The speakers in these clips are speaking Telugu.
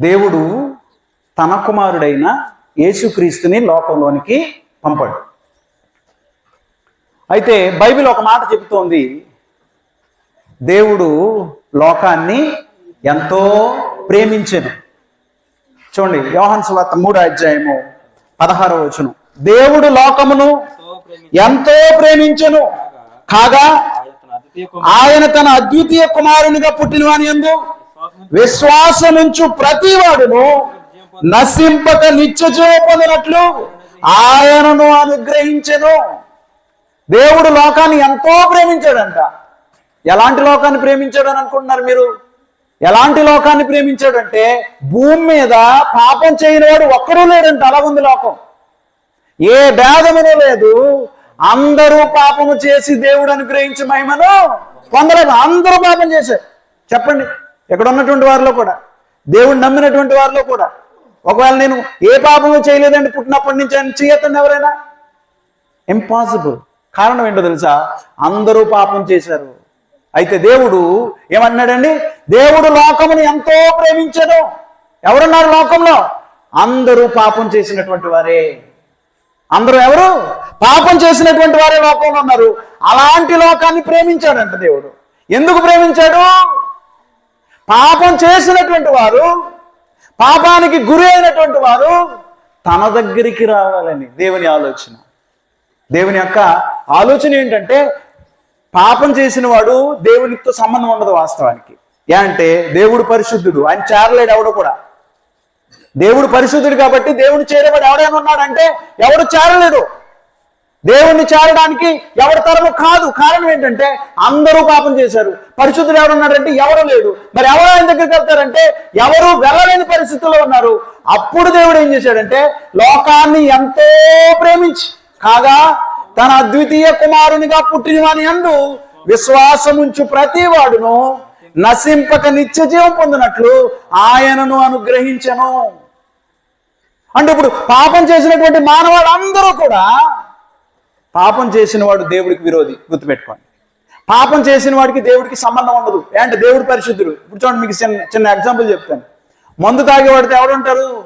దేవుడు తన కుమారుడైన యేసుక్రీస్తుని లోకంలోనికి పంపాడు. అయితే బైబిల్ ఒక మాట చెబుతోంది. దేవుడు లోకాన్ని ఎంతో ప్రేమించెను. చూడండి యోహన్ సువార్త మూడో అధ్యాయము పదహారో వచనం. దేవుడు లోకమును ఎంతో ప్రేమించెను. కాగా ఆయన తన అద్వితీయ కుమారునిగా పుట్టినవాని ఎందు విశ్వాసముంచు ప్రతి వాడును నశింపక నిత్య జీవం ఆయనను అనుగ్రహించెను. దేవుడు లోకాన్ని ఎంతో ప్రేమించాడంట. ఎలాంటి లోకాన్ని ప్రేమించాడు అని అనుకుంటున్నారు మీరు? ఎలాంటి లోకాన్ని ప్రేమించాడంటే భూమి మీద పాపం చేయనివాడు ఒక్కడూ లేడంట. అలా ఉంది లోకం. ఏ భేదమును లేదు. అందరూ పాపము చేసి దేవుడు అనుగ్రహించి మహిమను పొందలేదు. అందరూ పాపం చేశారు. చెప్పండి. ఎక్కడ ఉన్నటువంటి వారిలో కూడా దేవుడు నమ్మినటువంటి వారిలో కూడా. ఒకవేళ నేను ఏ పాపము చేయలేదండి పుట్టినప్పటి నుంచి అని చేయతండి ఎవరైనా? ఇంపాసిబుల్ కారణం ఏంటో తెలుసా? అందరూ పాపం చేశారు. అయితే దేవుడు ఏమన్నాడండి దేవుడు లోకముని ఎంతో ప్రేమించాడు. ఎవరున్నారు లోకంలో? అందరూ పాపం చేసినటువంటి వారే. అందరూ ఎవరు? పాపం చేసినటువంటి వారే లోకంలో ఉన్నారు. అలాంటి లోకాన్ని ప్రేమించాడంట దేవుడు. ఎందుకు ప్రేమించాడు? పాపం చేసినటువంటి వారు పాపానికి గురి అయినటువంటి వారు తన దగ్గరికి రావాలని దేవుని ఆలోచన. దేవుని యొక్క ఆలోచన ఏంటంటే పాపం చేసిన వాడు దేవునితో సంబంధం ఉండదు వాస్తవానికి. ఏ అంటే దేవుడు పరిశుద్ధుడు ఆయన చేరలేడు ఎవడు కూడా. దేవుడు పరిశుద్ధుడు కాబట్టి దేవుడు చేరేవాడు ఎవడేమన్నాడంటే ఎవడు చేరలేడు. దేవుణ్ణి చేరడానికి ఎవరి తరము కాదు. కారణం ఏంటంటే అందరూ పాపం చేశారు. పరిశుద్ధులు ఎవరున్నారంటే ఎవరు లేడు. మరి ఎవరు ఆయన దగ్గరికి వెళ్తారంటే ఎవరు వెళ్ళలేని పరిస్థితుల్లో ఉన్నారు. అప్పుడు దేవుడు ఏం చేశాడంటే లోకాన్ని ఎంతో ప్రేమించి కాగా తన అద్వితీయ కుమారునిగా పుట్టినవాని అందు విశ్వాసముంచు ప్రతి వాడును నశింపక నిత్య జీవం పొందినట్లు ఆయనను అనుగ్రహించను. అంటే ఇప్పుడు పాపం చేసినటువంటి మానవాడు అందరూ కూడా పాపం చేసిన వాడు దేవుడికి విరోధి గుర్తుపెట్టుకోండి. పాపం చేసిన వాడికి దేవుడికి సంబంధం ఉండదు. అంటే దేవుడు పరిశుద్ధుడు. ఇప్పుడు చూడండి మీకు చిన్న చిన్న ఎగ్జాంపుల్ చెప్తాను. మందు తాగేవాడితే ఎవరుంటారు?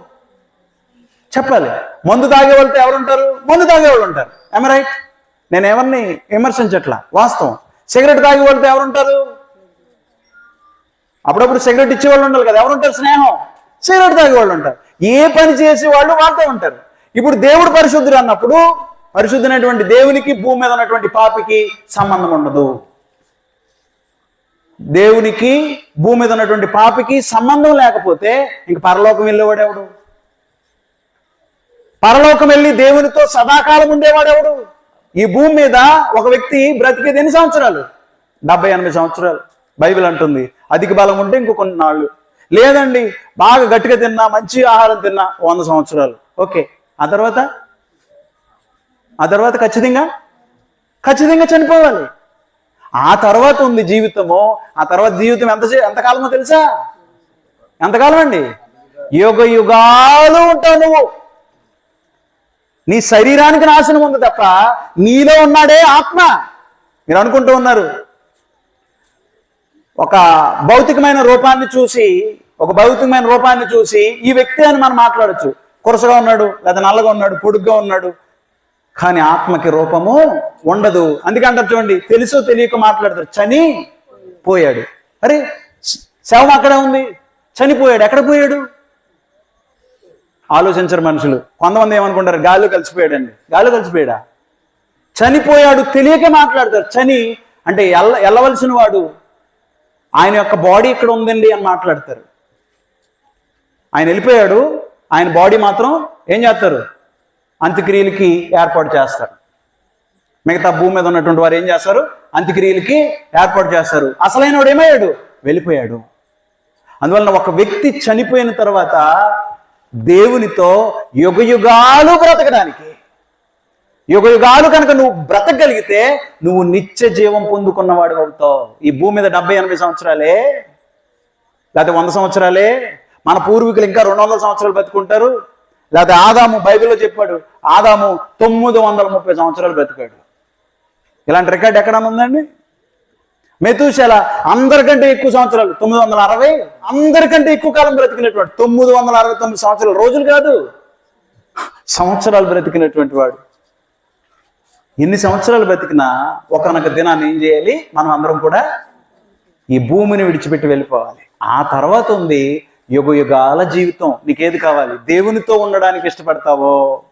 చెప్పాలి. మందు తాగేవాళ్ళతో ఎవరుంటారు? మందు తాగేవాళ్ళు ఉంటారు. ఎమ రైట్ నేను ఎవరిని విమర్శించట్లా? వాస్తవం. సిగరెట్ తాగే ఎవరుంటారు? అప్పుడప్పుడు సిగరెట్ ఇచ్చే వాళ్ళు ఉండాలి కదా. ఎవరుంటారు? స్నేహం. సిగరెట్ తాగే వాళ్ళు ఉంటారు. ఏ పని చేసే వాళ్ళు వాళ్ళతో ఉంటారు. ఇప్పుడు దేవుడు పరిశుద్ధుడు అన్నప్పుడు పరిశుద్ధమైనటువంటి దేవునికి భూమి మీద ఉన్నటువంటి పాపికి సంబంధం ఉండదు. దేవునికి భూమి మీద ఉన్నటువంటి పాపికి సంబంధం లేకపోతే ఇంక పరలోకం వెళ్ళేవాడెవడు? పరలోకం వెళ్ళి దేవునితో సదాకాలం ఉండేవాడెవడు? ఈ భూమి మీద ఒక వ్యక్తి బ్రతికేది ఎన్ని సంవత్సరాలు? డెబ్బై ఎనభై సంవత్సరాలు. బైబిల్ అంటుంది అధిక బలం ఉంటే ఇంకో కొన్ని నాళ్ళు లేదండి బాగా గట్టిగా తిన్నా మంచి ఆహారం తిన్నా వంద సంవత్సరాలు. ఓకే ఆ తర్వాత? ఆ తర్వాత ఖచ్చితంగా? ఖచ్చితంగా చనిపోవాలి. ఆ తర్వాత ఉంది జీవితము. ఆ తర్వాత జీవితం ఎంత చే- ఎంతకాలమో తెలుసా? ఎంతకాలం అండి యుగ యుగాలు ఉంటావు నువ్వు. నీ శరీరానికి నాశనం ఉంది తప్ప నీలో ఉన్నాడే ఆత్మ. మీరు అనుకుంటూ ఉన్నారు. ఒక భౌతికమైన రూపాన్ని చూసి ఒక భౌతికమైన రూపాన్ని చూసి ఈ వ్యక్తి అని మనం మాట్లాడొచ్చు. కురసగా ఉన్నాడు లేదా నల్లగా ఉన్నాడు పొడుగ్గా ఉన్నాడు. కానీ ఆత్మకి రూపము ఉండదు. అందుకంటారు చూడండి తెలుసు తెలియక మాట్లాడతారు. చని పోయాడు. అరే శవం అక్కడే ఉంది. చనిపోయాడు ఎక్కడ పోయాడు? ఆలోచించరు మనుషులు. కొంతమంది ఏమనుకుంటారు? గాల్లో కలిసిపోయాడండి. గాలు కలిసిపోయాడా? చనిపోయాడు తెలియక మాట్లాడతారు. చని అంటే ఎల్ల వెళ్ళవలసిన వాడు. ఆయన యొక్క బాడీ ఇక్కడ ఉందండి అని మాట్లాడతారు. ఆయన వెళ్ళిపోయాడు. ఆయన బాడీ మాత్రం ఏం చేస్తారు? అంత్యక్రియలకి ఏర్పాటు చేస్తారు. మిగతా భూమి మీద ఉన్నటువంటి వారు ఏం చేస్తారు? అంత్యక్రియలకి ఏర్పాటు చేస్తారు. అసలైన వాడు ఏమయ్యాడు? వెళ్ళిపోయాడు. అందువలన ఒక వ్యక్తి చనిపోయిన తర్వాత దేవునితో యుగ యుగాలు బ్రతకడానికి యుగ యుగాలు కనుక నువ్వు బ్రతకగలిగితే నువ్వు నిత్య జీవం పొందుకున్నవాడు అవుతావు. ఈ భూమి మీద డెబ్బై ఎనభై సంవత్సరాలే? లేకపోతే వంద సంవత్సరాలే? మన పూర్వీకులు ఇంకా రెండు వందల సంవత్సరాలు బతుకుంటారు? లేకపోతే ఆదాము బైబిల్లో చెప్పాడు ఆదాము తొమ్మిది వందల ముప్పై సంవత్సరాలు బ్రతికాడు. ఇలాంటి రికార్డ్ ఎక్కడ ఉందండి? మెతూశల అందరికంటే ఎక్కువ సంవత్సరాలు తొమ్మిది వందల అరవై అందరికంటే ఎక్కువ కాలం బ్రతికినటువంటి తొమ్మిది వందల అరవై తొమ్మిది సంవత్సరాలు రోజులు కాదు. సంవత్సరాలు బ్రతికినటువంటి వాడు. ఎన్ని సంవత్సరాలు బ్రతికినా ఒకనొక దినాన్ని ఏం చేయాలి? మనం అందరం కూడా ఈ భూమిని విడిచిపెట్టి వెళ్ళిపోవాలి. ఆ తర్వాత ఉంది యుగ యుగాల జీవితం నీకేది కావాలి? దేవునితో ఉండడానికి ఇష్టపడతావో?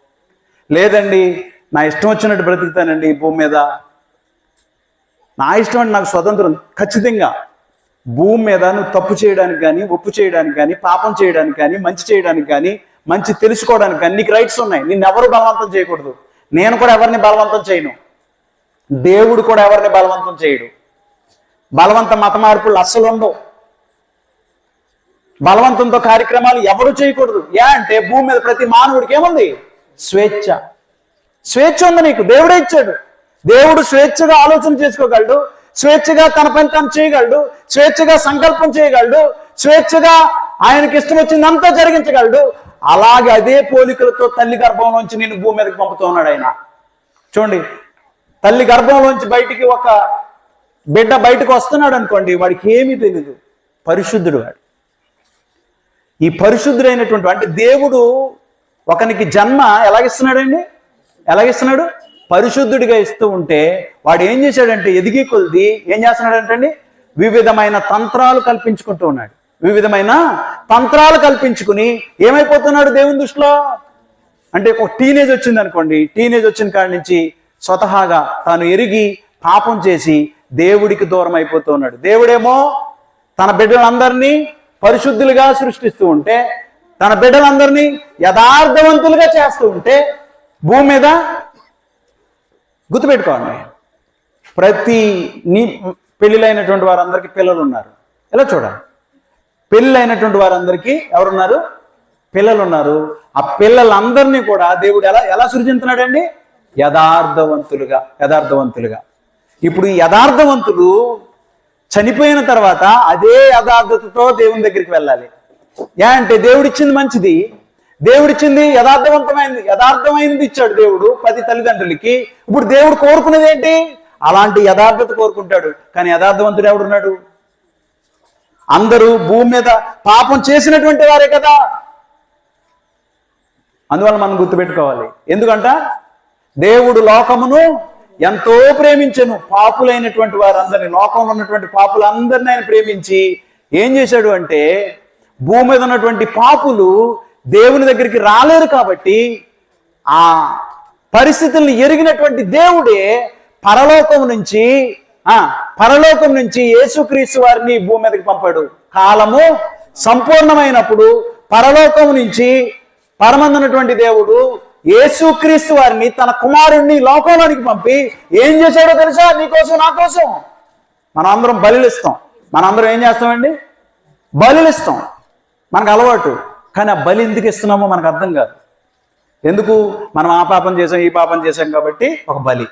లేదండి నా ఇష్టం వచ్చినట్టు బ్రతుకుతానండి ఈ భూమి మీద. నా ఇష్టం అంటే నాకు స్వతంత్రం ఖచ్చితంగా. భూమి మీద నువ్వు తప్పు చేయడానికి కానీ ఒప్పు చేయడానికి కానీ పాపం చేయడానికి కానీ మంచి చేయడానికి కానీ మంచి తెలుసుకోవడానికి కానీ నీకు రైట్స్ ఉన్నాయి. నేను ఎవరు బలవంతం చేయకూడదు. నేను కూడా ఎవరిని బలవంతం చేయను. దేవుడు కూడా ఎవరిని బలవంతం చేయడు. బలవంత మత మార్పులు అస్సలు ఉండవు. బలవంతంతో కార్యక్రమాలు ఎవరు చేయకూడదు. ఏ అంటే భూమి మీద ప్రతి మానవుడికి ఏముంది? స్వేచ్ఛ. స్వేచ్ఛ ఉంది నీకు. దేవుడే ఇచ్చాడు. దేవుడు స్వేచ్ఛగా ఆలోచన చేసుకోగలడు. స్వేచ్ఛగా తన పని తను చేయగలడు. స్వేచ్ఛగా సంకల్పం చేయగలడు. స్వేచ్ఛగా ఆయనకి ఇష్టం వచ్చిందంతా జరిగించగలడు. అలాగే అదే పోలికలతో తల్లి గర్భంలోంచి నేను భూమి మీదకి పంపుతున్నాడు ఆయన. చూడండి. తల్లి గర్భంలోంచి బయటికి ఒక బిడ్డ బయటకు వస్తున్నాడు అనుకోండి వాడికి ఏమీ తెలియదు పరిశుద్ధుడు వాడు. ఈ పరిశుద్ధుడైనటువంటి అంటే దేవుడు ఒకనికి జన్మ ఎలాగిస్తున్నాడండి? ఎలాగిస్తున్నాడు? పరిశుద్ధుడిగా ఇస్తూ ఉంటే వాడు ఏం చేశాడంటే ఎదిగి కొలిది ఏం చేస్తున్నాడంటండి? వివిధమైన తంత్రాలు కల్పించుకుంటూ ఉన్నాడు. వివిధమైన తంత్రాలు కల్పించుకుని ఏమైపోతున్నాడు దేవుని దృష్టిలో? అంటే ఒక టీనేజ్ వచ్చింది అనుకోండి. టీనేజ్ వచ్చిన కాడి నుంచి స్వతహాగా తాను ఎరిగి పాపం చేసి దేవుడికి దూరం అయిపోతూ ఉన్నాడు. దేవుడేమో తన బిడ్డలందరినీ పరిశుద్ధులుగా సృష్టిస్తూ ఉంటే తన బిడ్డలందరినీ యథార్థవంతులుగా చేస్తూ ఉంటే భూమి మీద గుర్తుపెట్టుకోండి. ప్రతి నీ పెళ్ళిలైనటువంటి వారందరికీ పిల్లలు ఉన్నారు ఎలా చూడాలి? పెళ్ళైనటువంటి వారందరికీ ఎవరున్నారు? పిల్లలు ఉన్నారు ఆ పిల్లలందరినీ కూడా దేవుడు ఎలా ఎలా సృజించున్నాడండి యథార్థవంతులుగా యథార్థవంతులుగా. ఇప్పుడు ఈ యథార్థవంతులు చనిపోయిన తర్వాత అదే యథార్థతతో దేవుని దగ్గరికి వెళ్ళాలి. ఏ అంటే దేవుడిచ్చింది మంచిది. దేవుడిచ్చింది యథార్థవంతమైంది. యథార్థమైనది ఇచ్చాడు దేవుడు పది తల్లిదండ్రులకి. ఇప్పుడు దేవుడు కోరుకునేది ఏంటి? అలాంటి యథార్థత కోరుకుంటాడు. కానీ యథార్థవంతుడు ఎవడున్నాడు? అందరూ భూమి మీద పాపం చేసినటువంటి వారే కదా. అందువల్ల మనం గుర్తుపెట్టుకోవాలి. ఎందుకంట? దేవుడు లోకమును ఎంతో ప్రేమించను పాపులైనటువంటి వారందరినీ లోకంలో ఉన్నటువంటి పాపులందరినీ ఆయన ప్రేమించి ఏం చేశాడు అంటే భూమి మీద ఉన్నటువంటి పాపులు దేవుని దగ్గరికి రాలేరు కాబట్టి ఆ పరిస్థితుల్ని ఎరిగినటువంటి దేవుడే పరలోకం నుంచి ఆ పరలోకం నుంచి యేసుక్రీస్తు వారిని భూమి మీదకి పంపాడు. కాలము సంపూర్ణమైనప్పుడు పరలోకం నుంచి పరమందున్నటువంటి దేవుడు యేసుక్రీస్తు వారిని తన కుమారుణ్ణి లోకంలోనికి పంపి ఏం చేశాడో తెలుసా? నీకోసం నా కోసం. మనం అందరం బలిలిస్తాం. మనం అందరం ఏం చేస్తామండి? బలిలిస్తాం. మనకు అలవాటు. కానీ ఆ బలి ఎందుకు ఇస్తున్నామో మనకు అర్థం కాదు. ఎందుకు? మనం ఆ పాపం చేసాం ఈ పాపం చేసాం కాబట్టి ఒక బలి.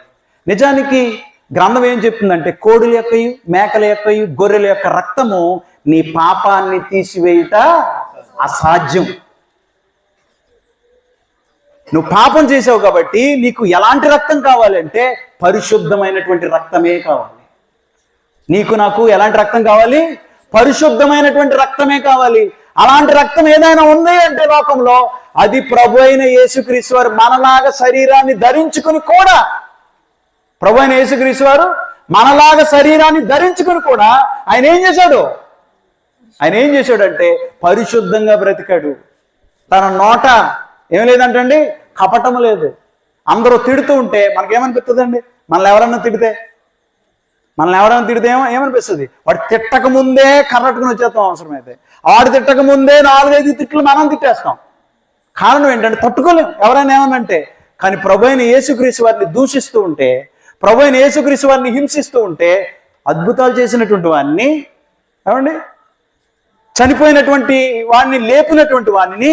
నిజానికి గ్రంథం ఏం చెప్తుందంటే కోడుల యొక్క మేకల యొక్క గొర్రెల యొక్క రక్తము నీ పాపాన్ని తీసివేయుట అసాధ్యం. నువ్వు పాపం చేసావు కాబట్టి నీకు ఎలాంటి రక్తం కావాలంటే పరిశుద్ధమైనటువంటి రక్తమే కావాలి. నీకు నాకు ఎలాంటి రక్తం కావాలి? పరిశుద్ధమైనటువంటి రక్తమే కావాలి. అలాంటి రక్తం ఏదైనా ఉంది అంటే లోకంలో అది ప్రభు అయిన యేసుక్రీస్తు వారు మనలాగా శరీరాన్ని ధరించుకుని కూడా ప్రభు అయిన యేసుక్రీస్తు వారు మనలాగా శరీరాన్ని ధరించుకుని కూడా ఆయన ఏం చేశాడు? ఆయన ఏం చేశాడంటే పరిశుద్ధంగా బ్రతికాడు. తన నోట ఏం లేదంటండి కపటం లేదు. అందరూ తిడుతూ ఉంటే మనకేమనిపిస్తుందండి? మనల్ని ఎవరన్నా తిడితే? మనల్ని ఎవరైనా తిడితే ఏమో ఏమనిపిస్తుంది? వాడు తిట్టక ముందే కర్రట్టుకుని వచ్చేస్తాం అవసరమైతే. వాడు తిట్టక ముందే నాలుగైదు తిట్లు మనం తిట్టేస్తాం. కారణం ఏంటంటే తట్టుకోలేం. ఎవరైనా ఏమనంటే కానీ ప్రభు అయిన యేసుక్రీస్తు వారిని దూషిస్తూ ఉంటే ప్రభు అయిన యేసుక్రీస్తు వారిని హింసిస్తూ ఉంటే అద్భుతాలు చేసినటువంటి వాడిని ఏమండి చనిపోయినటువంటి వాడిని లేపినటువంటి వాడిని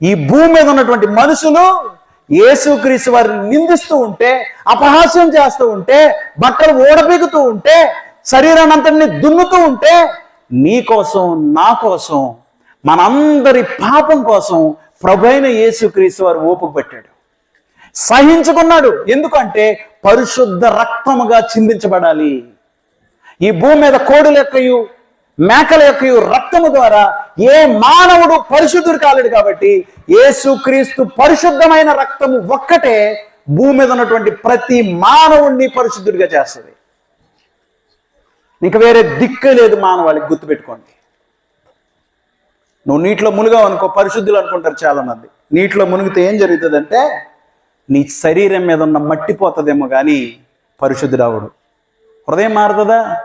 ఈ భూమి మీద ఉన్నటువంటి మనుషులు యేసుక్రీస్తు వారిని నిందిస్తూ ఉంటే అపహాస్యం చేస్తూ ఉంటే బట్టలు ఓడబీగుతూ ఉంటే శరీరాన్ని అంతటిని దున్నుతూ ఉంటే నీ కోసం నా కోసం మనందరి పాపం కోసం ప్రభైన యేసుక్రీస్తు వారు ఓపిక పెట్టాడు. సహించుకున్నాడు. ఎందుకంటే పరిశుద్ధ రక్తముగా చిందించబడాలి. ఈ భూమి మీద కోడుల యొక్కయు మేకల యొక్కయు రక్తము ద్వారా ఏ మానవుడు పరిశుద్ధుడు కాలేడు కాబట్టి ఏసుక్రీస్తు పరిశుద్ధమైన రక్తము ఒక్కటే భూమి మీద ఉన్నటువంటి ప్రతి మానవుణ్ణి పరిశుద్ధుడిగా చేస్తుంది. ఇంకా వేరే దిక్కు లేదు మానవాళికి గుర్తుపెట్టుకోండి. నువ్వు నీటిలో మునిగావు అనుకో పరిశుద్ధులు అనుకుంటారు చాలా మంది నీటిలో మునిగితే ఏం జరుగుతుందంటే నీ శరీరం మీద ఉన్న మట్టి పోతుందేమో కానీ పరిశుద్ధురావుడు హృదయం మారుతుందా?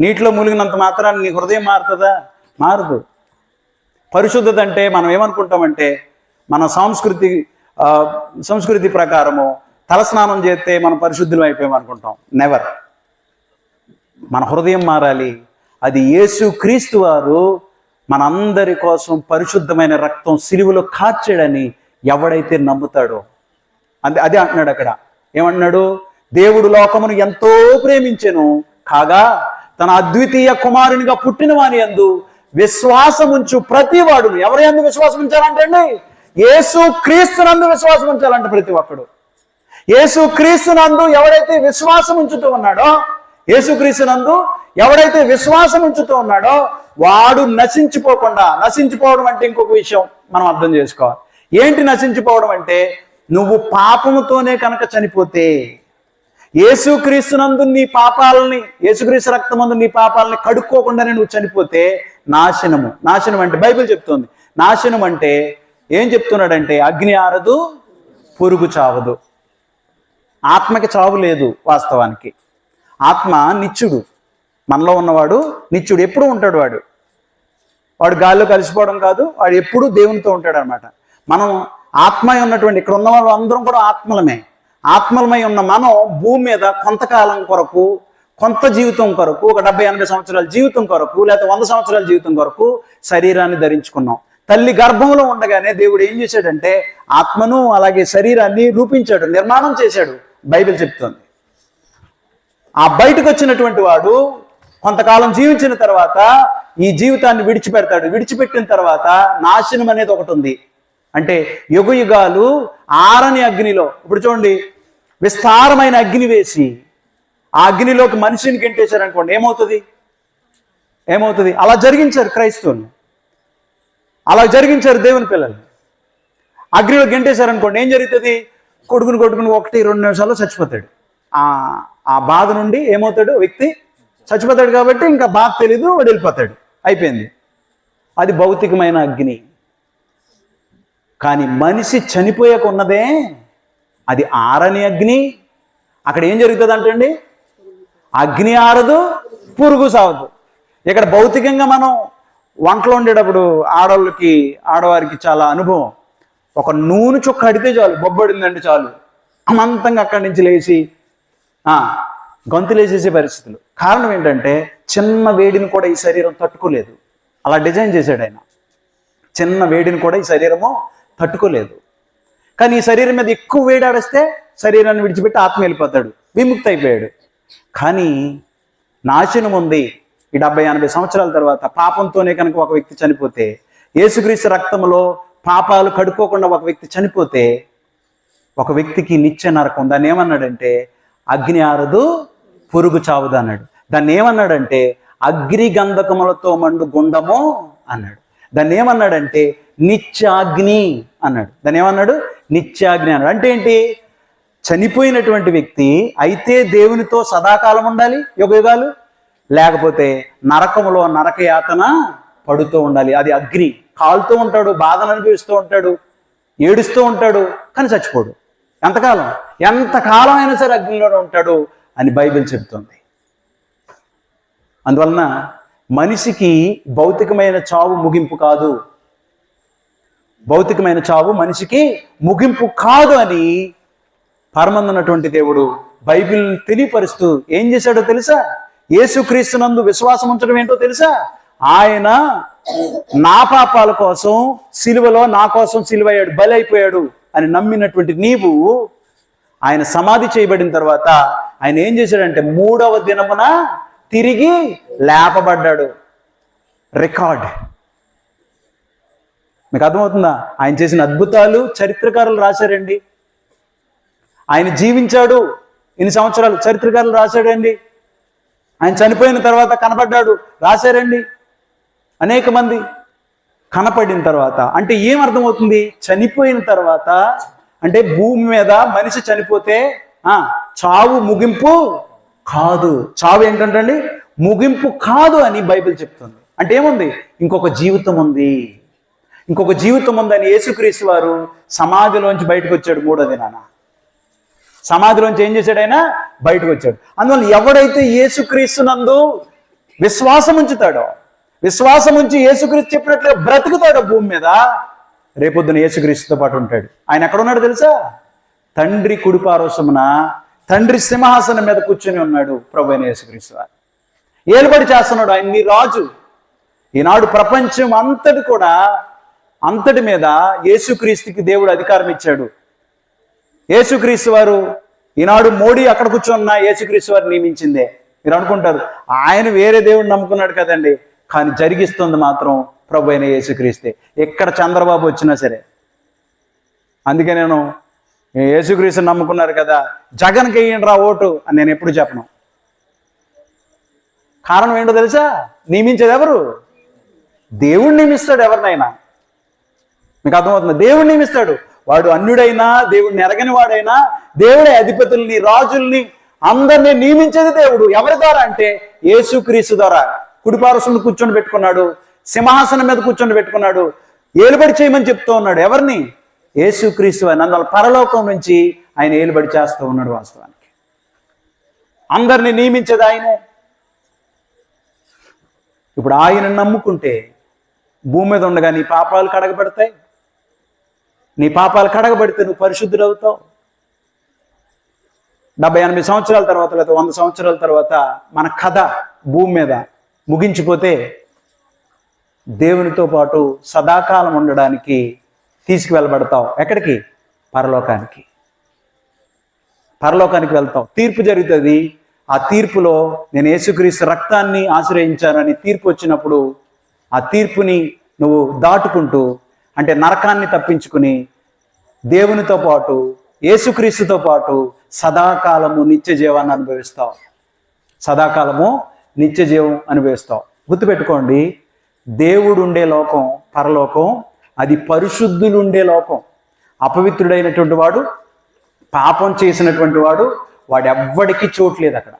నీటిలో మునిగినంత మాత్రాన్ని నీ హృదయం మారుతుందా? మారదు. పరిశుద్ధత అంటే మనం ఏమనుకుంటామంటే మన సంస్కృతి సంస్కృతి ప్రకారము తలస్నానం చేస్తే మనం పరిశుద్ధులం అయిపోయామనుకుంటాం నెవర్ మన హృదయం మారాలి. అది యేసు క్రీస్తు వారు మనందరి కోసం పరిశుద్ధమైన రక్తం సిలువలో కాచాడని ఎవడైతే నమ్ముతాడో. అంతే అదే అంటున్నాడు అక్కడ. ఏమంటున్నాడు? దేవుడు లోకమును ఎంతో ప్రేమించెను. కాగా తన అద్వితీయ కుమారునిగా పుట్టిన వాని అందు విశ్వాసముంచు ప్రతి వాడును ఎవరి అందు విశ్వాసం ఉంచాలంటే అండి యేసు క్రీస్తునందు విశ్వాసం ఉంచాలంట ప్రతి ఒక్కడు. యేసు క్రీస్తునందు ఎవడైతే విశ్వాసం ఉంచుతూ ఉన్నాడో యేసు క్రీస్తునందు ఎవడైతే విశ్వాసం ఉంచుతూ ఉన్నాడో వాడు నశించిపోకుండా నశించిపోవడం అంటే ఇంకొక విషయం మనం అర్థం చేసుకోవాలి. ఏంటి నశించిపోవడం అంటే నువ్వు పాపముతోనే కనుక చనిపోతే యేసుక్రీస్తునందు నీ పాపాలని యేసుక్రీస్తు రక్తమందు నీ పాపాలని కడుక్కోకుండానే నువ్వు చనిపోతే నాశనము. నాశనం అంటే బైబిల్ చెప్తుంది. నాశనం అంటే ఏం చెప్తున్నాడంటే అగ్ని ఆరదు పురుగు చావదు. ఆత్మకి చావు లేదు వాస్తవానికి. ఆత్మ నిత్యుడు మనలో ఉన్నవాడు నిత్యుడు ఎప్పుడు ఉంటాడు వాడు. వాడు గాల్లో కలిసిపోవడం కాదు వాడు ఎప్పుడూ దేవునితో ఉంటాడు అనమాట మనం ఆత్మై ఉన్నటువంటి ఇక్కడ ఉన్న వాళ్ళు అందరం కూడా ఆత్మలమే. ఆత్మలమై ఉన్న మనం భూమి మీద కొంతకాలం కొరకు కొంత జీవితం కొరకు ఒక డెబ్బై ఎనభై సంవత్సరాల జీవితం కొరకు లేకపోతే వంద సంవత్సరాల జీవితం కొరకు శరీరాన్ని ధరించుకున్నాం. తల్లి గర్భంలో ఉండగానే దేవుడు ఏం చేశాడంటే ఆత్మను అలాగే శరీరాన్ని రూపించాడు నిర్మాణం చేశాడు బైబిల్ చెప్తోంది. ఆ బయటకు వచ్చినటువంటి వాడు కొంతకాలం జీవించిన తర్వాత ఈ జీవితాన్ని విడిచిపెడతాడు. విడిచిపెట్టిన తర్వాత నాశనం అనేది ఒకటి ఉంది. అంటే యుగ యుగాలు ఆరని అగ్నిలో ఇప్పుడు చూడండి విస్తారమైన అగ్ని వేసి ఆ అగ్నిలోకి మనిషిని గెంటేశారు అనుకోండి ఏమవుతుంది? ఏమవుతుంది? అలా జరిగించారు క్రైస్తవుని అలా జరిగించారు దేవుని పిల్లల్ని అగ్నిలో గెంటేశారు అనుకోండి ఏం జరుగుతుంది? కొడుకుని కొడుకుని ఒకటి రెండు నిమిషాల్లో చచ్చిపోతాడు. ఆ ఆ బాధ నుండి ఏమవుతాడు? వ్యక్తి చచ్చిపోతాడు కాబట్టి ఇంకా బాధ తెలీదు వాడు వెళ్ళిపోతాడు అయిపోయింది. అది భౌతికమైన అగ్ని. కానీ మనిషి చనిపోయాక ఉన్నదే అది ఆరని అగ్ని. అక్కడ ఏం జరుగుతుంది అంటండి అగ్ని ఆరదు పురుగు సావదు. ఇక్కడ భౌతికంగా మనం వంటలు వండేటప్పుడు ఆడవాళ్ళకి ఆడవారికి చాలా అనుభవం. ఒక నూనె చుక్క అడితే చాలు బొబ్బడిందంటే చాలు. అమంతంగా అక్కడి నుంచి లేచి గొంతులేసేసే పరిస్థితులు. కారణం ఏంటంటే చిన్న వేడిని కూడా ఈ శరీరం తట్టుకోలేదు. అలా డిజైన్ చేశాడు ఆయన. చిన్న వేడిని కూడా ఈ శరీరము తట్టుకోలేదు. కానీ ఈ శరీరం మీద ఎక్కువ వేడి ఆడిస్తే శరీరాన్ని విడిచిపెట్టి ఆత్మ వెళ్ళిపోతాడు. విముక్తి అయిపోయాడు కానీ నాశనం ఉంది ఈ డెబ్బై ఎనభై సంవత్సరాల తర్వాత. పాపంతోనే కనుక ఒక వ్యక్తి చనిపోతే యేసుక్రీస్తు రక్తంలో పాపాలు కడుక్కోకుండా ఒక వ్యక్తి చనిపోతే ఒక వ్యక్తికి నిత్య నరకం దాన్ని ఏమన్నాడంటే అగ్ని ఆరదు పురుగు చావదు అన్నాడు. దాన్ని ఏమన్నాడంటే అగ్ని గంధకములతో మండు గుండము అన్నాడు. దాన్ని ఏమన్నాడంటే నిత్యాగ్ని అన్నాడు. దాన్ని ఏమన్నాడు? నిత్యాగ్ని అన్నాడు. అంటే ఏంటి? చనిపోయినటువంటి వ్యక్తి అయితే దేవునితో సదాకాలం ఉండాలి యుగ యుగాలు లేకపోతే నరకములో నరక యాతన పడుతూ ఉండాలి. అది అగ్ని. కాలుతూ ఉంటాడు బాధను అనుభవిస్తూ ఉంటాడు ఏడుస్తూ ఉంటాడు కానీ చచ్చిపోడు. ఎంతకాలం? ఎంతకాలం అయినా సరే అగ్నిలోనే ఉంటాడు అని బైబిల్ చెబుతుంది. అందువలన మనిషికి భౌతికమైన చావు ముగింపు కాదు. భౌతికమైన చావు మనిషికి ముగింపు కాదు అని పరమందున్నటువంటి దేవుడు బైబిల్ తెలియపరుస్తూ ఏం చేశాడో తెలుసా? యేసుక్రీస్తునందు విశ్వాసం ఉంచడం ఏంటో తెలుసా? ఆయన నా పాపాల కోసం సిలువలో నా కోసం సిలువయ్యాడు బలైపోయాడు అని నమ్మినటువంటి నీవు ఆయన సమాధి చేయబడిన తర్వాత ఆయన ఏం చేశాడంటే మూడవ దినమున తిరిగి లేపబడ్డాడు. రికార్డ్. మీకు అర్థమవుతుందా? ఆయన చేసిన అద్భుతాలు చరిత్రకారులు రాశారండి. ఆయన జీవించాడు. ఇన్ని సంవత్సరాలు చరిత్రకారులు రాశాడండి. ఆయన చనిపోయిన తర్వాత కనపడ్డాడు. రాశారండి. అనేక మంది కనపడిన తర్వాత అంటే ఏం అర్థమవుతుంది? చనిపోయిన తర్వాత అంటే భూమి మీద మనిషి చనిపోతే ఆ చావు ముగింపు కాదు. చావు ఏంటంటండి? ముగింపు కాదు అని బైబిల్ చెప్తుంది. అంటే ఏముంది? ఇంకొక జీవితం ఉంది. ఇంకొక జీవితం ఉందని యేసుక్రీస్తు వారు సమాధిలోంచి బయటకు వచ్చాడు మూడో దినాన. సమాధిలోంచి ఏం చేశాడు ఆయన? బయటకు వచ్చాడు. అందువల్ల ఎవడైతే యేసుక్రీస్తు నందు విశ్వాసం ఉంచుతాడో విశ్వాసం ఉంచి యేసుక్రీస్తు చెప్పినట్లుగా బ్రతుకుతాడో భూమి మీద రేపొద్దున యేసుక్రీస్తుతో పాటు ఉంటాడు. ఆయన ఎక్కడ ఉన్నాడు తెలుసా? తండ్రి కుడిపారోసమున తండ్రి సింహాసనం మీద కూర్చొని ఉన్నాడు ప్రభు అయిన యేసుక్రీస్తు వారు. ఏలుబడి చేస్తున్నాడు ఆయన నీ రాజు. ఈనాడు ప్రపంచం అంతటి కూడా అంతటి మీద యేసుక్రీస్తుకి దేవుడు అధికారం ఇచ్చాడు. యేసుక్రీస్తు వారు ఈనాడు మోడీ అక్కడ కూర్చున్న యేసుక్రీస్తు వారు నియమించిందే. మీరు అనుకుంటారు ఆయన వేరే దేవుడు నమ్ముకున్నాడు కదండి. కానీ జరిగిస్తుంది మాత్రం ప్రభు అయిన యేసుక్రీస్తే. ఎక్కడ చంద్రబాబు వచ్చినా సరే. అందుకే నేను యేసుక్రీస్తు నమ్ముకున్నారు కదా జగన్కి వేయండి రా ఓటు అని నేను ఎప్పుడు చెప్పను. కారణం ఏంటో తెలుసా? నియమించేది ఎవరు? దేవుడు నియమిస్తాడు ఎవరినైనా. మీకు అర్థమవుతుంది? దేవుడు నియమిస్తాడు. వాడు అన్యుడైనా దేవుడిని ఎరగని వాడైనా దేవుడే అధిపతుల్ని రాజుల్ని అందరినీ నియమించేది దేవుడు. ఎవరి ద్వారా అంటే యేసుక్రీస్తు ద్వారా. కుడిపారసుని కూర్చొని పెట్టుకున్నాడు సింహాసనం మీద కూర్చొని పెట్టుకున్నాడు ఏలుబడి చేయమని చెప్తూ ఉన్నాడు. ఎవరిని? యేసుక్రీస్తు అని అందువల్ల పరలోకం నుంచి ఆయన ఏలుబడి చేస్తూ ఉన్నాడు వాస్తవానికి. అందరినీ నియమించేది ఆయనే. ఇప్పుడు ఆయన నమ్ముకుంటే భూమి మీద ఉండగా నీ పాపాలు కడగబడతాయి. నీ పాపాలు కడగబడితే నువ్వు పరిశుద్ధుడవుతావు. డెబ్బై ఎనభై సంవత్సరాల తర్వాత లేదా వంద సంవత్సరాల తర్వాత మన కథ భూమి మీద ముగించిపోతే దేవునితో పాటు సదాకాలం ఉండడానికి తీసుకువెళ్ళబడతావు. ఎక్కడికి? పరలోకానికి. పరలోకానికి వెళ్తావు. తీర్పు జరుగుతుంది. ఆ తీర్పులో నేను యేసుక్రీస్తు రక్తాన్ని ఆశ్రయించానని తీర్పు వచ్చినప్పుడు ఆ తీర్పుని నువ్వు దాటుకుంటూ అంటే నరకాన్ని తప్పించుకుని దేవునితో పాటు యేసుక్రీస్తుతో పాటు సదాకాలము నిత్య జీవాన్ని అనుభవిస్తావు. సదాకాలము నిత్య జీవం అనుభవిస్తావు. గుర్తుపెట్టుకోండి దేవుడు ఉండే లోకం పరలోకం అది పరిశుద్ధులు ఉండే లోకం. అపవిత్రుడైనటువంటి వాడు పాపం చేసినటువంటి వాడు వాడు ఎవ్వడికి చోట్లేదు అక్కడ.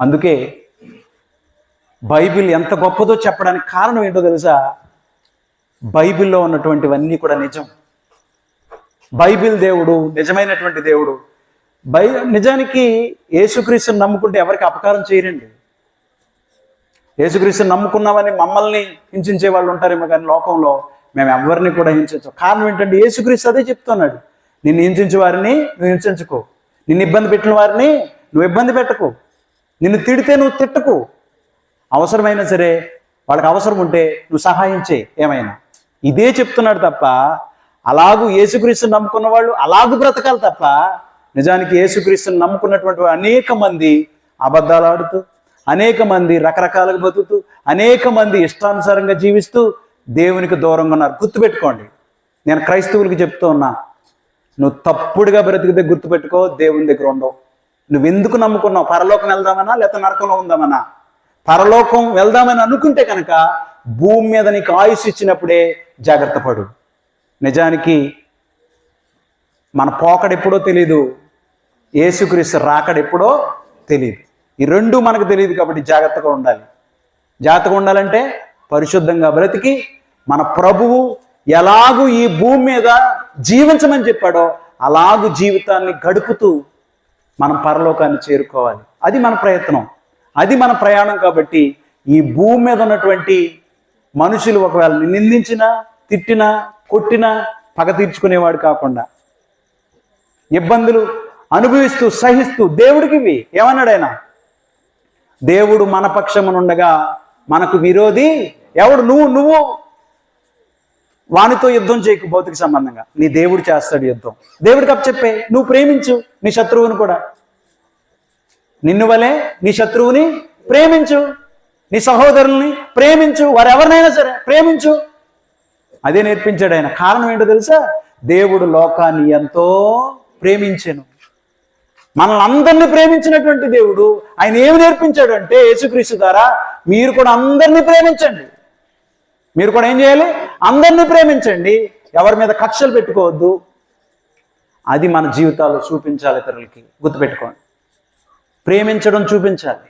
అందుకే బైబిల్ ఎంత గొప్పదో చెప్పడానికి కారణం ఏంటో తెలుసా? బైబిల్లో ఉన్నటువంటివన్నీ కూడా నిజం. బైబిల్ దేవుడు నిజమైనటువంటి దేవుడు. బై నిజానికి యేసుక్రీస్తుని నమ్ముకుంటే ఎవరికి అపకారం చేయరండి. యేసుక్రీస్తుని నమ్ముకున్నామని మమ్మల్ని హింసించే వాళ్ళు ఉంటారేమో కానీ లోకంలో మేము ఎవరిని కూడా హింసించం. కారణం ఏంటంటే యేసుక్రీస్తు అదే చెప్తున్నాడు. నిన్ను హింసించే వారిని నువ్వు హింసించుకో. నిన్ను ఇబ్బంది పెట్టిన వారిని నువ్వు ఇబ్బంది పెట్టకు. నిన్ను తిడితే నువ్వు తిట్టకు. అవసరమైనా సరే వాళ్ళకి అవసరం ఉంటే నువ్వు సహాయం చేయి. ఏమైనా? ఇదే చెప్తున్నాడు తప్ప అలాగూ యేసుక్రీస్తుని నమ్ముకున్న వాళ్ళు అలాగూ బ్రతకాలి తప్ప నిజానికి యేసుక్రీస్తుని నమ్ముకున్నటువంటి అనేక మంది అబద్ధాలు ఆడుతూ అనేక మంది రకరకాలుగా బతుకుతూ అనేక మంది ఇష్టానుసారంగా జీవిస్తూ దేవునికి దూరంగా ఉన్నారు. గుర్తుపెట్టుకోండి. నేను క్రైస్తవులకి చెప్తూ ఉన్నా నువ్వు తప్పుడుగా బ్రతికితే గుర్తుపెట్టుకో దేవుని దగ్గర ఉండవు. నువ్వు ఎందుకు నమ్ముకున్నావు? పరలోకం వెళ్దామనా లేకపోతే నరకంలో ఉందామనా? పరలోకం వెళ్దామని అనుకుంటే కనుక భూమి మీద నీకు ఆయుష్ ఇచ్చినప్పుడే జాగ్రత్త పడు. నిజానికి మన పోకడెప్పుడో తెలీదు ఏసుక్రీస్తు రాకడెప్పుడో తెలియదు ఈ రెండు మనకు తెలియదు కాబట్టి జాగ్రత్తగా ఉండాలి. జాగ్రత్తగా ఉండాలంటే పరిశుద్ధంగా బ్రతికి మన ప్రభువు ఎలాగూ ఈ భూమి మీద జీవించమని చెప్పాడో అలాగూ జీవితాన్ని గడుపుతూ మనం పరలోకాన్ని చేరుకోవాలి. అది మన ప్రయత్నం. అది మన ప్రయాణం కాబట్టి ఈ భూమి మీద ఉన్నటువంటి మనుషులు ఒకవేళ నిందించినా తిట్టినా కొట్టినా పగ తీర్చుకునేవాడు కాకుండా ఇబ్బందులు అనుభవిస్తూ సహిస్తూ దేవుడికి ఇవి. ఏమన్నాడు ఆయన? దేవుడు మన పక్షమునుండగా మనకు విరోధి. ఎవడు? నువ్వు నువ్వు వానితో యుద్ధం చేయకు భౌతిక సంబంధంగా. నీ దేవుడు చేస్తాడు యుద్ధం. దేవుడికి అప్పచెప్పే నువ్వు ప్రేమించు నీ శత్రువుని కూడా. నిన్ను వలే నీ శత్రువుని ప్రేమించు. నీ సహోదరుల్ని ప్రేమించు వారు ఎవరినైనా సరే ప్రేమించు. అదే నేర్పించాడు ఆయన. కారణం ఏంటో తెలుసా? దేవుడు లోకాన్ని ఎంతో ప్రేమించెను. మనల్ని అందరినీ ప్రేమించినటువంటి దేవుడు ఆయన ఏమి నేర్పించాడు అంటే యేసుక్రీస్తు ద్వారా మీరు కూడా అందరినీ ప్రేమించండి. మీరు కూడా ఏం చేయాలి? అందరినీ ప్రేమించండి. ఎవరి మీద కక్షలు పెట్టుకోవద్దు. అది మన జీవితాల్లో చూపించాలి ఇతరులకి గుర్తుపెట్టుకోండి. ప్రేమించడం చూపించాలి.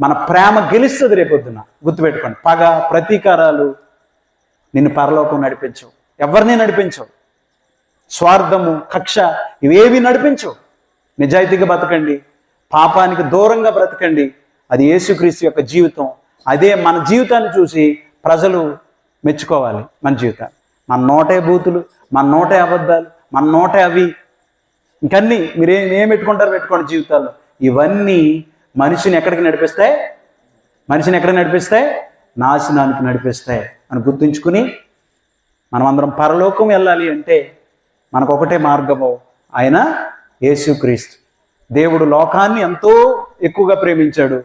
మన ప్రేమ గెలుస్తుంది రేపొద్దున గుర్తుపెట్టుకోండి. పగ ప్రతీకారాలు నిన్ను పరలోకం నడిపించవు. ఎవరిని నడిపించవు? స్వార్థము కక్ష ఇవేవి నడిపించవు. నిజాయితీగా బతకండి. పాపానికి దూరంగా బ్రతకండి. అది యేసుక్రీస్తు యొక్క జీవితం. అదే మన జీవితాన్ని చూసి ప్రజలు మెచ్చుకోవాలి మన జీవితాన్ని. మన నోటే బూతులు మన నోటే అబద్ధాలు మన నోటే అవి. ఇంకన్నీ మీరు ఏం ఏం పెట్టుకుంటారు పెట్టుకోండి జీవితాల్లో. ఇవన్నీ మనిషిని ఎక్కడికి నడిపిస్తాయి? మనిషిని ఎక్కడ నడిపిస్తాయి? నాశనానికి నడిపిస్తాయి అని గుర్తుంచుకుని మనం అందరం పరలోకం వెళ్ళాలి అంటే మనకు ఒకటే మార్గము ఆయన యేసుక్రీస్తు. దేవుడు లోకాన్ని ఎంతో ఎక్కువగా ప్రేమించాడు.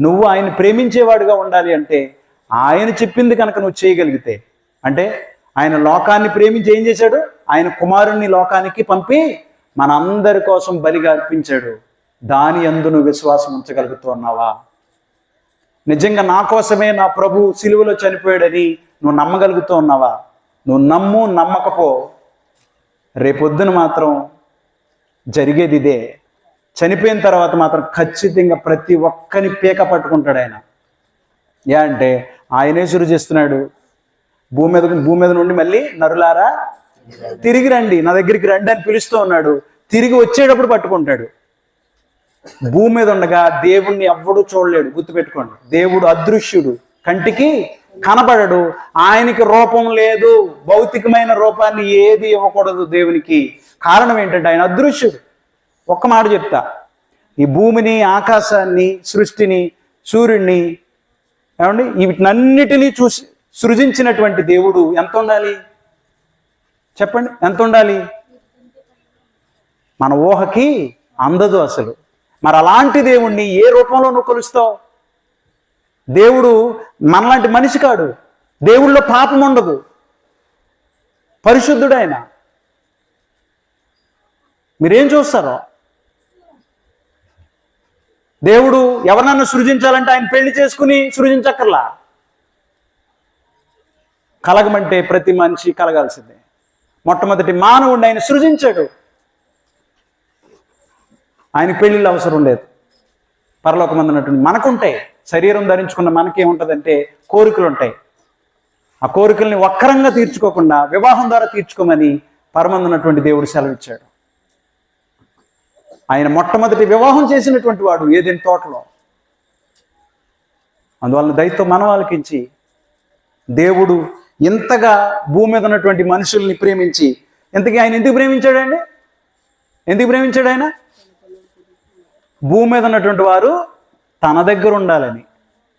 నువ్వు ఆయన ప్రేమించేవాడుగా ఉండాలి అంటే ఆయన చెప్పింది కనుక నువ్వు చేయగలిగితే. అంటే ఆయన లోకాన్ని ప్రేమించి ఏం చేశాడు? ఆయన కుమారుణ్ణి లోకానికి పంపి మనందరి కోసం బలిగా అర్పించాడు. దాని అందు నువ్వు విశ్వాసం ఉంచగలుగుతున్నావా నిజంగా నా కోసమే నా ప్రభు సిలువలో చనిపోయాడని నువ్వు నమ్మగలుగుతూ ఉన్నావా? నువ్వు నమ్ము నమ్మకపో. రేపొద్దున మాత్రం జరిగేది ఇదే. చనిపోయిన తర్వాత మాత్రం ఖచ్చితంగా ప్రతి ఒక్కని పీక పట్టుకుంటాడు ఆయన. ఏ అంటే ఆయనే సృజిస్తున్నాడు భూమి మీద భూమి మీద నుండి మళ్ళీ నరులారా? తిరిగి రండి. నా దగ్గరికి రండి అని పిలుస్తూ ఉన్నాడు. తిరిగి వచ్చేటప్పుడు పట్టుకుంటాడు. భూమి మీద ఉండగా దేవుణ్ణి ఎవ్వడూ చూడలేడు. గుర్తుపెట్టుకోండి. దేవుడు అదృశ్యుడు. కంటికి కనబడడు. ఆయనకి రూపం లేదు. భౌతికమైన రూపాన్ని ఏది ఇవ్వకూడదు దేవునికి. కారణం ఏంటంటే ఆయన అదృశ్యుడు. ఒక్క మాట చెప్తా. ఈ భూమిని ఆకాశాన్ని సృష్టిని సూర్యుడిని ఏమండి? వీటినన్నిటినీ చూసి సృజించినటువంటి దేవుడు ఎంత ఉండాలి? చెప్పండి. ఎంత ఉండాలి? మన ఊహకి అందదు అసలు. మరి అలాంటి దేవుణ్ణి ఏ రూపంలో నువ్వు కొలుస్తావు? దేవుడు మనలాంటి మనిషి కాడు. దేవుళ్ళో పాపం ఉండదు. పరిశుద్ధుడైన. ఆయన మీరేం చూస్తారో? దేవుడు ఎవరినన్నా సృజించాలంటే ఆయన పెళ్ళి చేసుకుని సృజించక్కర్లా? కలగమంటే ప్రతి మనిషి కలగాల్సిందే. మొట్టమొదటి మానవుడిని ఆయన సృజించాడు. ఆయన పెళ్ళిళ్ళు అవసరం లేదు. పరలోకమందు ఉన్నటువంటి మనకుంటాయి శరీరం ధరించుకున్న మనకేముంటుందంటే కోరికలు ఉంటాయి ఆ కోరికల్ని వక్రంగా తీర్చుకోకుండా వివాహం ద్వారా తీర్చుకోమని పరమందున్నటువంటి దేవుడు సెలవిచ్చాడు. ఆయన మొట్టమొదటి వివాహం చేసినటువంటి వాడు ఏదైనా తోటలో. అందువలన దయతో మనం ఆలకించి దేవుడు ఇంతగా భూమి మీద ఉన్నటువంటి మనుషుల్ని ప్రేమించి ఇంతకీ ఆయన ఎందుకు ప్రేమించాడండి? ఎందుకు ప్రేమించాడు ఆయన? భూమి మీద ఉన్నటువంటి వారు తన దగ్గర ఉండాలని.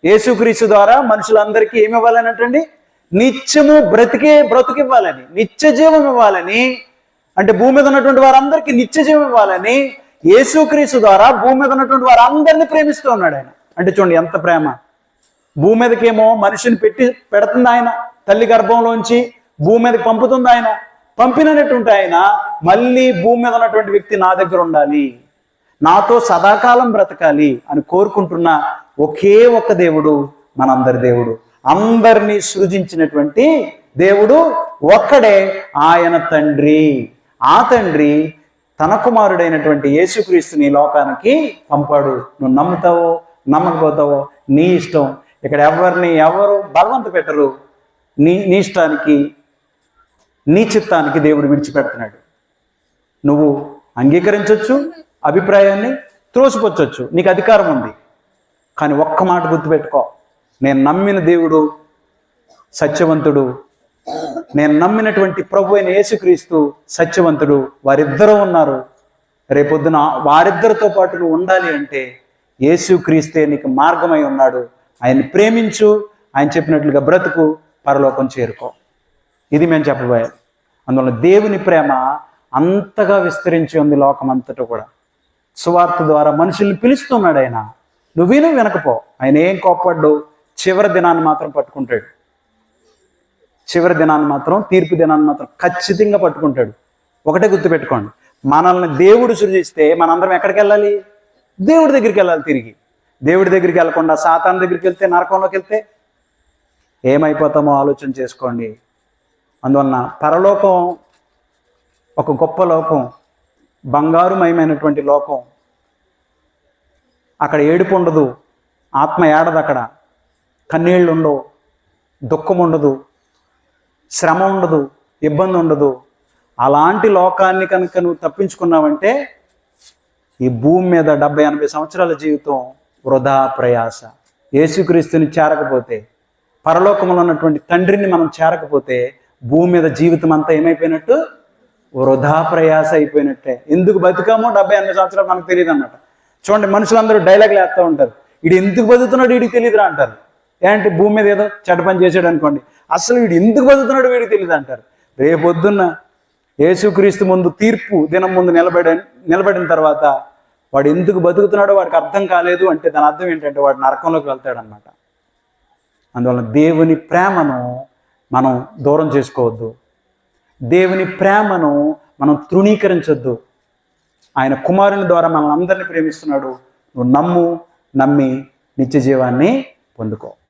యేసుక్రీస్తు ద్వారా మనుషులందరికీ ఏమి ఇవ్వాలనటండి నిత్యము బ్రతికే బ్రతుకివ్వాలని నిత్య జీవం ఇవ్వాలని. అంటే భూమి మీద ఉన్నటువంటి వారందరికీ నిత్య జీవం ఇవ్వాలని యేసుక్రీస్తు ద్వారా భూమి మీద ఉన్నటువంటి వారందరినీ ప్రేమిస్తూ ఉన్నాడు ఆయన. అంటే చూడండి ఎంత ప్రేమ. భూమి మీదకేమో మనిషిని పెట్టి పెడుతుంది ఆయన తల్లి గర్భంలోంచి భూమి మీదకి పంపుతుంది ఆయన. పంపినటువంటి ఆయన మళ్ళీ భూమి మీద ఉన్నటువంటి వ్యక్తి నా దగ్గర ఉండాలి. నాతో సదాకాలం బ్రతకాలి అని కోరుకుంటున్న ఒకే ఒక్క దేవుడు మనందరి దేవుడు. అందరినీ సృజించినటువంటి దేవుడు ఒక్కడే ఆయన తండ్రి. ఆ తండ్రి తన కుమారుడైనటువంటి యేసుక్రీస్తుని లోకానికి పంపాడు. నువ్వు నమ్ముతావో నమ్మకపోతావో నీ ఇష్టం. ఇక్కడ ఎవరిని ఎవరు బలవంత పెట్టరు. నీ నీ ఇష్టానికి నీ చిత్తానికి దేవుడు విడిచిపెడుతున్నాడు. నువ్వు అంగీకరించవచ్చు అభిప్రాయాన్ని త్రోసిపుచ్చవచ్చు నీకు అధికారం ఉంది. కానీ ఒక్క మాట గుర్తుపెట్టుకో. నేను నమ్మిన దేవుడు సత్యవంతుడు నేను నమ్మినటువంటి ప్రభు అయిన యేసుక్రీస్తు సత్యవంతుడు వారిద్దరూ ఉన్నారు. రేపొద్దున వారిద్దరితో పాటు నువ్వు ఉండాలి అంటే యేసుక్రీస్తే నీకు మార్గమై ఉన్నాడు. ఆయన్ని ప్రేమించు ఆయన చెప్పినట్లుగా బ్రతుకు పరలోకం చేరుకో. ఇది మేము చెప్పబోయాలి అందువల్ల దేవుని ప్రేమ అంతగా విస్తరించి ఉంది లోకం అంతటా కూడా. సువార్త ద్వారా మనుషుల్ని పిలుస్తున్నాడు ఆయన. నువ్వు విను వినకపో. ఆయన ఏం కోప్పడ్డు? చివరి దినాన్ని మాత్రం పట్టుకుంటాడు. చివరి దినాన్ని మాత్రం తీర్పు దినాన్ని మాత్రం ఖచ్చితంగా పట్టుకుంటాడు. ఒకటే గుర్తుపెట్టుకోండి. మనల్ని దేవుడు సృజిస్తే మనందరం ఎక్కడికి వెళ్ళాలి? దేవుడి దగ్గరికి వెళ్ళాలి తిరిగి. దేవుడి దగ్గరికి వెళ్ళకుండా సాతాన్ దగ్గరికి వెళ్తే నరకంలోకి వెళ్తే? ఏమైపోతామో ఆలోచన చేసుకోండి. అందువలన పరలోకం ఒక గొప్ప లోకం బంగారుమయమైనటువంటి లోకం అక్కడ ఏడుపు ఉండదు. ఆత్మ ఏడదు అక్కడ. కన్నీళ్ళు ఉండవు. దుఃఖం ఉండదు. శ్రమ ఉండదు. ఇబ్బంది ఉండదు. అలాంటి లోకాన్ని కనుక నువ్వు తప్పించుకున్నావంటే ఈ భూమి మీద డెబ్బై ఎనభై సంవత్సరాల జీవితం వృధా ప్రయాస. యేసుక్రీస్తుని చేరకపోతే పరలోకంలో ఉన్నటువంటి తండ్రిని మనం చేరకపోతే భూమి మీద జీవితం అంతా ఏమైపోయినట్టు? వృధా ప్రయాస అయిపోయినట్టే. ఎందుకు బతికామో డెబ్బై ఎనభై సంవత్సరాలు మనకు తెలియదు అన్నమాట చూడండి మనుషులందరూ డైలాగ్ లేస్తూ ఉంటారు. వీడు ఎందుకు బతుకుతున్నాడు వీడికి తెలియదురా అంటారు. ఏంటి భూమి మీద ఏదో చెడ్డ పని చేశాడు అనుకోండి. అసలు వీడు ఎందుకు బతుకుతున్నాడు వీడికి తెలియదు అంటారు. రేపొద్దున్న యేసుక్రీస్తు ముందు తీర్పు దినం ముందు నిలబడి నిలబడిన తర్వాత వాడు ఎందుకు బతుకుతున్నాడో వాడికి అర్థం కాలేదు అంటే దాని అర్థం ఏంటంటే వాడు నరకంలోకి వెళ్తాడనమాట అందువలన దేవుని ప్రేమను మనం దూరం చేసుకోవద్దు. దేవుని ప్రేమను మనం తృణీకరించొద్దు. ఆయన కుమారుని ద్వారా మనల్ని అందరినీ ప్రేమిస్తున్నాడు. నువ్వు నమ్ము నమ్మి నిత్య జీవాన్ని పొందుకో.